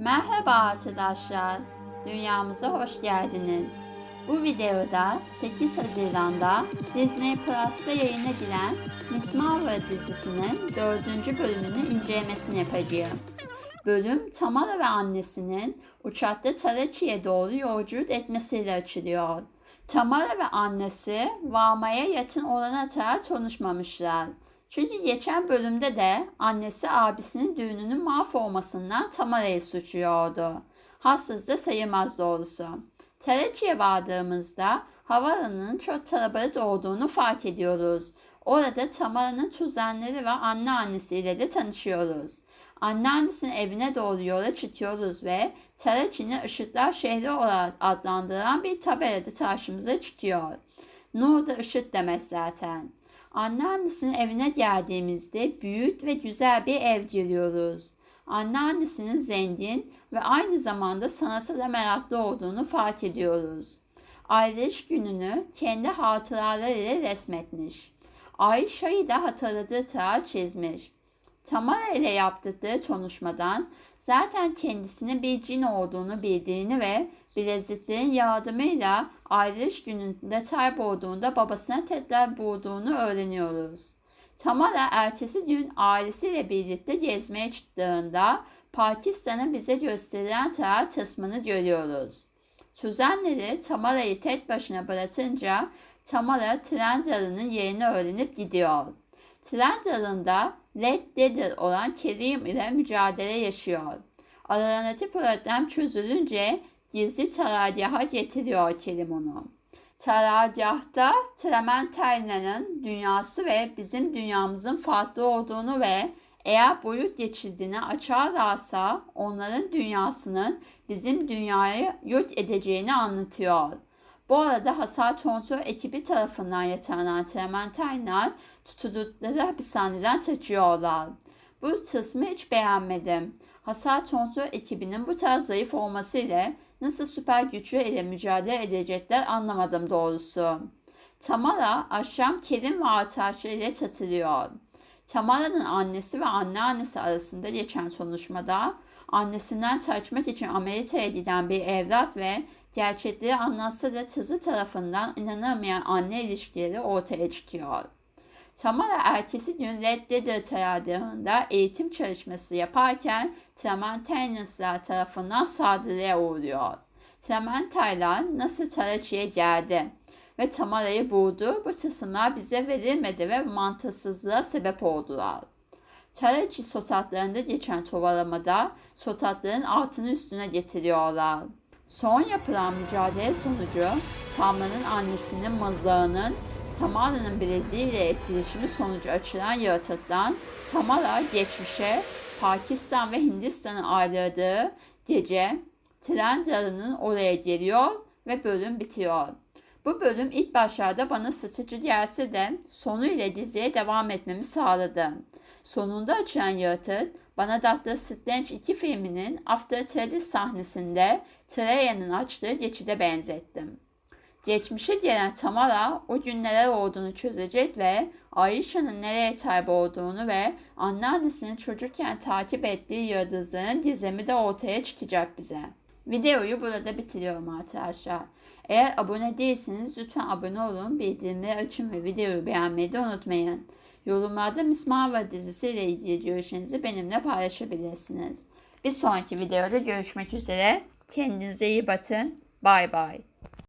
Merhaba arkadaşlar, dünyamıza hoş geldiniz. Bu videoda 8 Haziran'da Disney Plus'ta yayına giren Miss Marvel dizisinin 4. bölümünü incelemesini yapacağım. Bölüm Tamara ve annesinin uçakta Tarachi'ye doğru yolculuk etmesiyle açılıyor. Tamara ve annesi varmaya yakın olana kadar konuşmamışlar. Çünkü geçen bölümde de annesi abisinin düğününün mahvolmasından Tamara'yı suçluyordu. Hassız da sayılmaz doğrusu. Tarachi'ye vardığımızda havaalanının çok kalabalık olduğunu fark ediyoruz. Orada Tamara'nın kuzenleri ve anneannesiyle de tanışıyoruz. Anneannesinin evine doğru yola çıkıyoruz ve Tarachi'ni ışıklar şehri olarak adlandıran bir tabelada karşımıza çıkıyor. Nur da ışık demek zaten. Anneannesinin evine geldiğimizde büyük ve güzel bir ev görüyoruz. Anneannesinin zengin ve aynı zamanda sanata da meraklı olduğunu fark ediyoruz. Ayrılış gününü kendi hatıraları ile resmetmiş. Ayşe'yi de hatırladığı tığa çizmiş. Tamara ile yaptığı konuşmadan zaten kendisinin bir cin olduğunu bildiğini ve bileziklerin yardımıyla ayrılış gününde kaybolduğunda babasına tekrar bulduğunu öğreniyoruz. Tamara ertesi gün ailesiyle birlikte gezmeye çıktığında Pakistan'ı bize gösterilen tarih kısmını görüyoruz. Kuzenleri Tamara'yı tek başına bırakınca Tamara Trendyol'un yerini öğrenip gidiyor. Trendyol'unda Red Deader olan Kerim ile mücadele yaşıyor. Aralarındaki problem çözülünce gizli tarargaha getiriyor Kerim onu. Tarargahta Trementina'nın dünyası ve bizim dünyamızın farklı olduğunu ve eğer boyut geçildiğini açarlarsa onların dünyasının bizim dünyayı yok edeceğini anlatıyor. Bu arada hasar kontrol ekibi tarafından yatırılan Trementinler tutuldukları hapishaneden kaçıyorlar. Bu kısmı hiç beğenmedim. Hasar kontrol ekibinin bu tarz zayıf olması ile nasıl süper güçlü ile mücadele edecekler anlamadım doğrusu. Tamara akşam Kerim ve arkadaşları ile çatılıyor. Tamara'nın annesi ve anneannesi arasında geçen konuşmada annesinden kaçmak için Amerika'ya giden bir evlat ve gerçekleri anlatsa da kızı tarafından inanamayan anne ilişkileri ortaya çıkıyor. Tamara ertesi gün Red tarafında eğitim çalışması yaparken Trementinus'lar tarafından saldırıya uğruyor. Trementinus'lar nasıl Tarachi'ye geldi ve Tamara'yı buldu. Bu kısımlar bize verilmedi ve mantıksızlığa sebep oldular. Tarachi sokaklarında geçen tovalamada sokakların altını üstüne getiriyorlar. Son yapılan mücadele sonucu Tamra'nın annesinin mızrağının Tamara'nın bileziğiyle etkileşimi sonucu açılan yaratıktan Tamara geçmişe Pakistan ve Hindistan'ı ayırdığı gece tren garının oraya geliyor ve bölüm bitiyor. Bu bölüm ilk başlarda bana sıkıcı gelse de sonu ile diziye devam etmemi sağladı. Sonunda açılan yaratık bana Doctor Strange 2 filminin After Credits sahnesinde Treya'nın açtığı geçide benzettim. Geçmişe gelen Tamara o gün neler olduğunu çözecek ve Ayşe'nin nereye kaybolduğunu ve anneannesinin çocukken takip ettiği yıldızların gizemi de ortaya çıkacak bize. Videoyu burada bitiriyorum arkadaşlar. Eğer abone değilseniz lütfen abone olun, bildirimleri açın ve videoyu beğenmeyi de unutmayın. Yorumlarda Miss Marvel dizisiyle ilgili görüşlerinizi benimle paylaşabilirsiniz. Bir sonraki videoda görüşmek üzere. Kendinize iyi bakın. Bay bay.